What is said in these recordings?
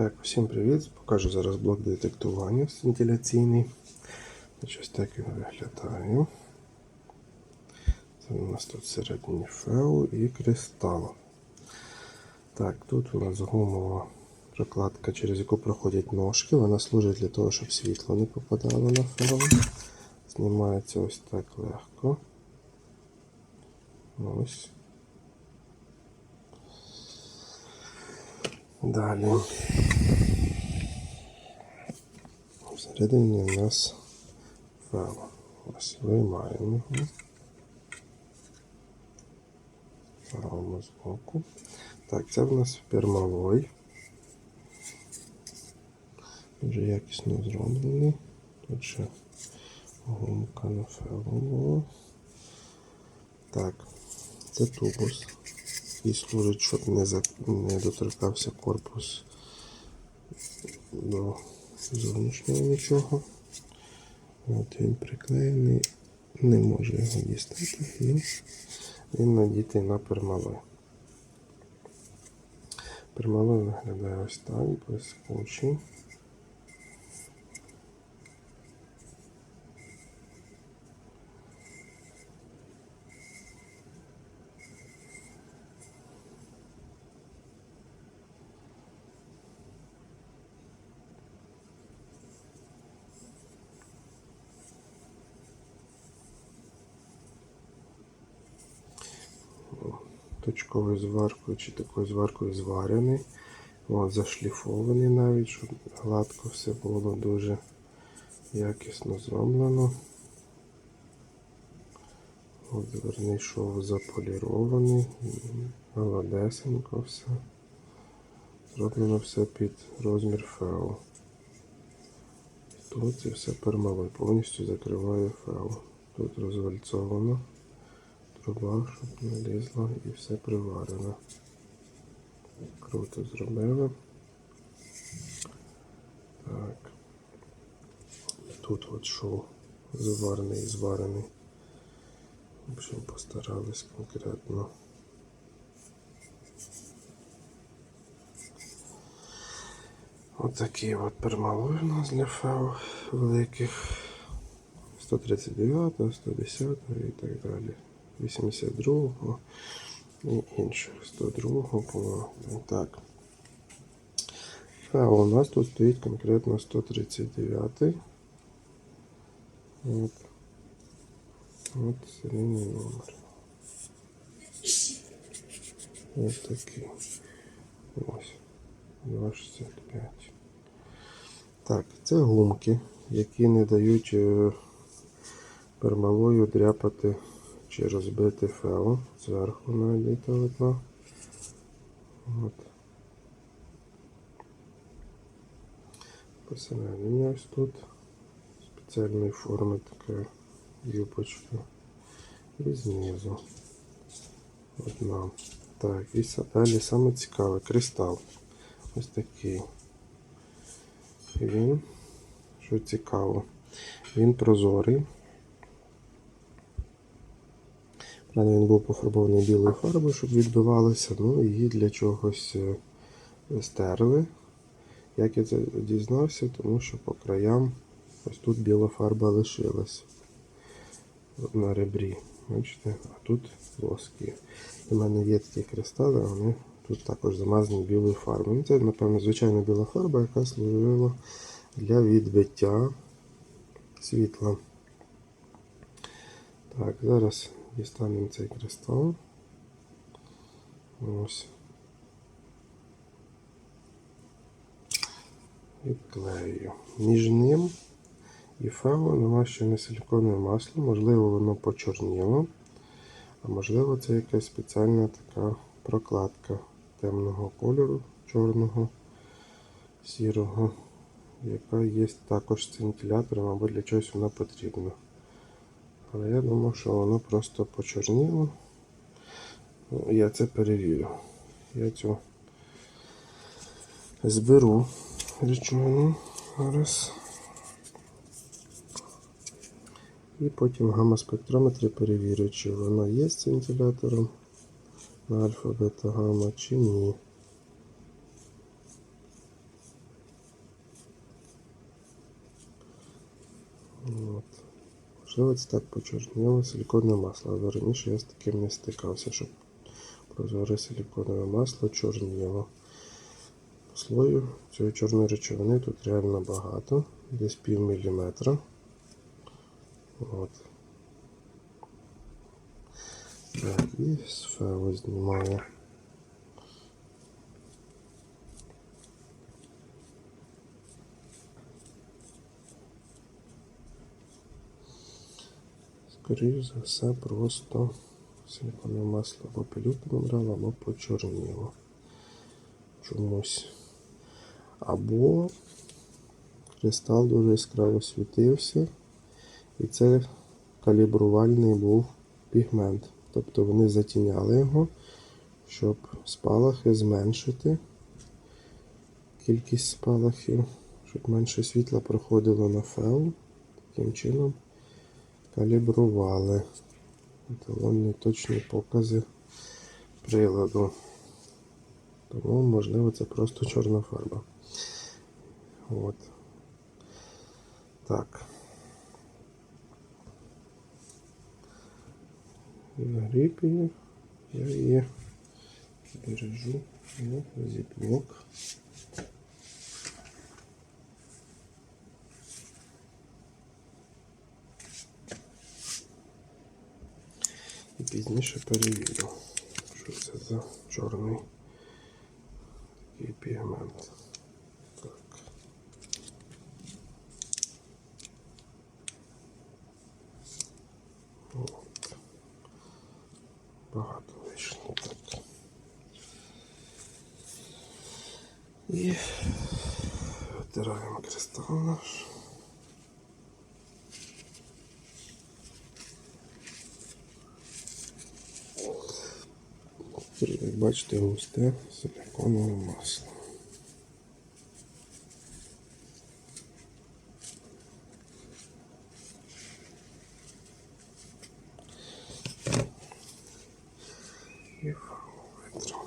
Так, усім привіт. Покажу зараз блок детектування вентиляційний. Ось так він виглядає. Це у нас тут всередині феу і кристал. Так, тут у нас гумова прокладка, через яку проходять ножки. Вона служить для того, щоб світло не попадало на феу. Знімається ось так легко. Ось. Далі. Всередині у нас файл. Ось виймаємо його. Ставимо збоку. Так, це в нас пермалой. Дуже якісно зроблений. Тут ще гумка на фелу. Так, це тубус. І служить, щоб не, за... не доторкався корпус до зовнішнього нічого. От він приклеєний, не можу його дістати. Ну, він надітий на пермалой. Пермалой виглядає ось так, блискучий. Точковою зваркою чи такою зваркою зварений. От, зашліфований навіть, щоб гладко все було дуже якісно зроблено. От зверний шов заполірований, гладесенько все. Зроблено все під розмір фео. Тут це все пермалой, повністю закриває фео. Тут розвальцовано труба, щоб не лізло і все приварено. Круто зробили. Так. Тут от шов зварений і зварений. В общем, постарались конкретно. От от пермалой у нас для фау великих. 139, 110 і так далі. 82 і інших 102 було. Так. А у нас тут стоїть конкретно 139. От. От серійний номер. Ось такий. Ось. 265. Так, це гумки, які не дають е, пермалою дряпати чи розбити фео зверху надіта одна. От. Посередині ось тут спеціальної форми така юбочка. І знизу одна. Так, і далі саме цікаве кристал. Ось такий. І він, що цікаво, він прозорий. Правда, він був пофарбований білою фарбою, щоб відбивалося, ну її для чогось е, стерли. Як я це дізнався, тому що по краям ось тут біла фарба лишилась на ребрі. Бачите, а тут воски. У мене є такі кристали, вони тут також замазані білою фарбою. Ну, Це, напевно, звичайна біла фарба, яка служила для відбиття світла. Так, зараз дістанемо цей кристал. Ось. Відклею. Між ним і фео намащене силіконове масло, можливо, воно почорніло, а можливо, це якась спеціальна така прокладка темного кольору, чорного, сірого, яка є також з вентилятором або для чогось вона потрібна. Але я думав, що воно просто почорніло. Ну, Я це перевірю. Я цю зберу речовину зараз. І потім гамма-спектрометрі перевірю, чи воно є з вентилятором на альфа, бета, гамма, чи ні. От. Можливо, це так почорніло силіконове масло, але раніше я з таким не стикався, щоб прозоре силіконове масло чорніло. Слою цієї чорної речовини тут реально багато, десь пів міліметра. От. Так, і сферу знімаю. Скоріше за все, просто силіконове масло або пилюку набрало, або почорніло. Чомусь. Або кристал дуже яскраво світився, і це калібрувальний був пігмент. Тобто вони затіняли його, щоб спалахи зменшити кількість спалахів, щоб менше світла проходило на фейл. Таким чином калібрували еталонні точні покази приладу. Тому, можливо, це просто чорна фарба. От. Так. Нагріб я її бережу на зіпнок. Пізніше перевірю, що це за чорний такий пігмент. Так. Багато вийшло так. І витираємо кристал наш. Як бачите, густе силиконове масло. І витрим.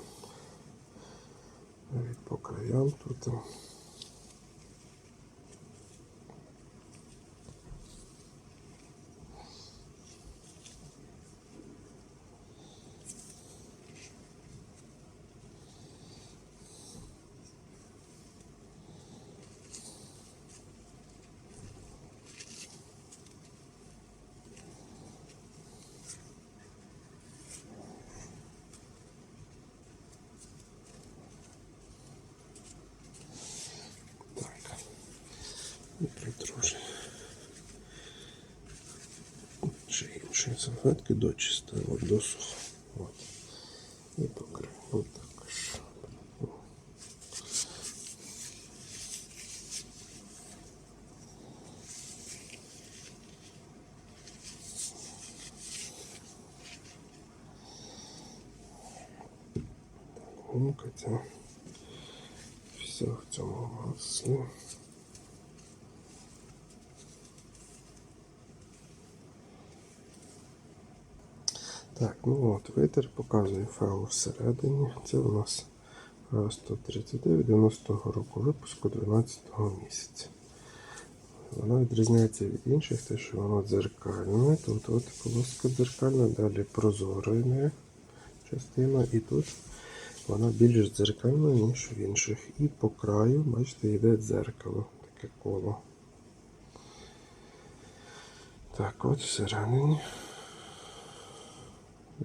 Навіть по краям тут. Так. І притрушую. Ще інші салфетки дочистили от досуха. От. І покрив. От також. Гумка ця. Все в цьому маслі. Так, ну от, витер показує файл всередині. Це у нас файл 139 90-го року випуску 12-го місяця. Воно відрізняється від інших, те, що воно дзеркальне. Тут от полоска дзеркальна, далі прозорена частина, і тут вона більш дзеркальна, ніж в інших. І по краю, бачите, йде дзеркало, таке коло. Так, от всередині.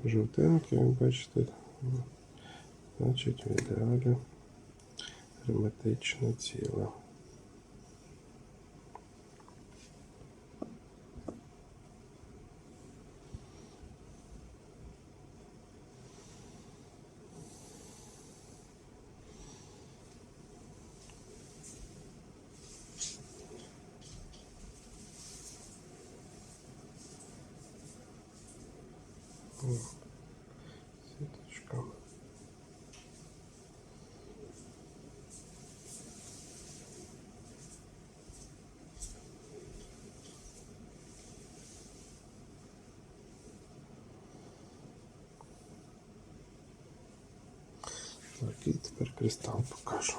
Жовтеньке, як бачите, значить в ідеалі герметично ціле. Так, і тепер кристал покажу.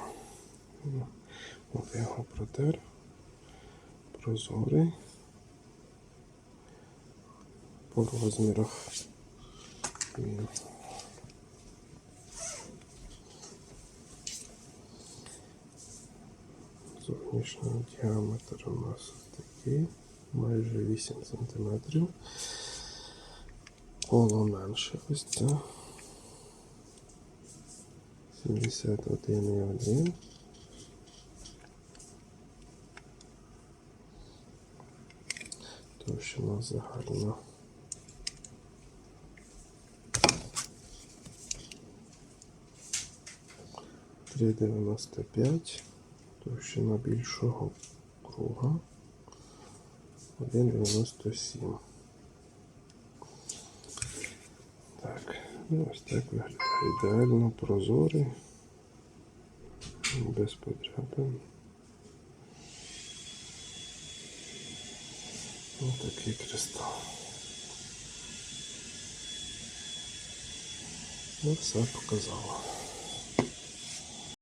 От я його протер. Прозорий. по розмірах він. Зовнішній діаметр у нас такий, майже 8 см. Коло менше ось це. 71,1. Товщина загальна. Три дев'яносто п'ять. Товщина більшого круга. 1,97. Так, ось так виглядає ідеально прозорий, без подряпин. Ось такий кристал. Ну, все показало.